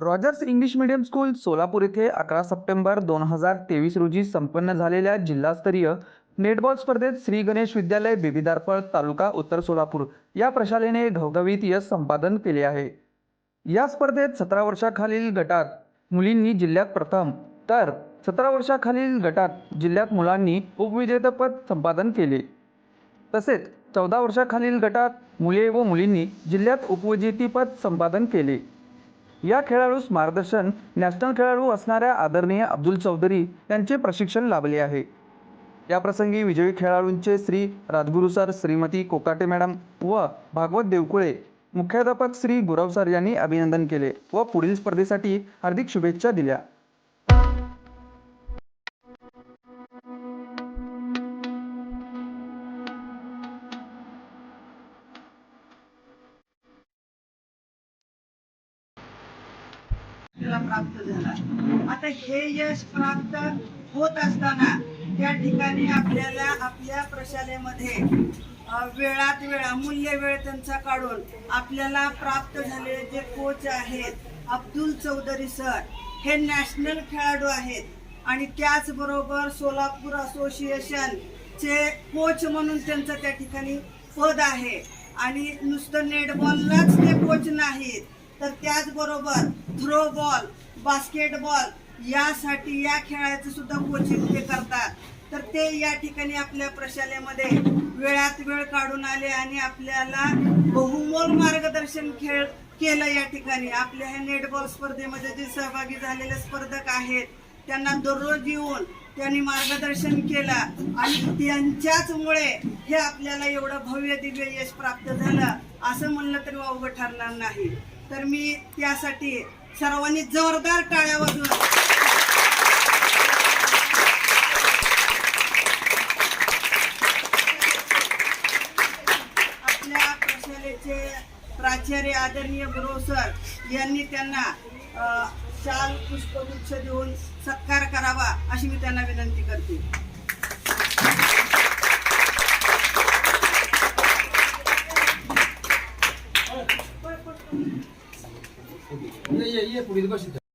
Rogers English medium school Solapur येथे अकरा September दोन हजार तेवीस रोजी संपन्न झालेल्या जिल्हास्तरीय नेटबॉल स्पर्धेत श्री गणेश विद्यालय बिबिदारफळ तालुका उत्तर सोलापूर या प्रशालेने घवघवीत यश संपादन केले आहे. या स्पर्धेत सतरा वर्षाखालील गटात मुलींनी जिल्ह्यात प्रथम तर सतरा वर्षाखालील गटात जिल्ह्यात मुलांनी उपविजेतेपद संपादन केले. तसेच चौदा वर्षाखालील गटात मुले व मुलींनी जिल्ह्यात उपविजेतेपद संपादन केले. या खेळाडूस मार्गदर्शन नॅशनल खेळाडू असणाऱ्या आदरणीय अब्दुल चौधरी यांचे प्रशिक्षण लाभले आहे. याप्रसंगी विजयी खेळाडूंचे श्री राजगुरू सर श्रीमती कोकाटे मॅडम व भागवत देवकुळे मुख्याध्यापक श्री गुरव सर यांनी अभिनंदन केले व पुढील स्पर्धेसाठी हार्दिक शुभेच्छा दिल्या. तिला प्राप्त झाला. आता हे यश प्राप्त होत असताना त्या ठिकाणी आपल्याला आपल्या प्रशालेमध्ये वेळात वेळा अमूल्य वेळ त्यांचा काढून आपल्याला प्राप्त झालेले जे कोच आहेत अब्दुल चौधरी सर हे नॅशनल खेळाडू आहेत. आणि त्याचबरोबर सोलापूर असोसिएशन चे कोच म्हणून त्यांचं त्या ठिकाणी पद आहे. आणि नुसतं नेटबॉललाच ते कोच नाहीत. तर त्याचबरोबर थ्रो बॉल बास्केटबॉल यासाठी या खेळाचं सुद्धा कोचिंग ते करतात. तर ते या ठिकाणी आपल्या प्रशालेमध्ये वेळात वेळ काढून आले आणि आपल्याला बहुमोल मार्गदर्शन खेळ केलं या ठिकाणी. आपल्या ह्या नेटबॉल स्पर्धेमध्ये जे सहभागी झालेले स्पर्धक आहेत त्यांना दररोज येऊन त्यांनी मार्गदर्शन केलं आणि त्यांच्याचमुळे हे आपल्याला एवढं भव्य दिव्य यश प्राप्त झालं असं म्हणलं तरी वावगं ठरणार नाही. तर मी त्यासाठी सर्वांनी जोरदार टाळ्या वाजवून आपल्या प्रशालेचे प्राचार्य आदरणीय गुरु सर यांनी त्यांना शाल पुष्पगुच्छ देऊन सत्कार करावा अशी मी त्यांना विनंती करते. ये ये ये पुढील बस इथं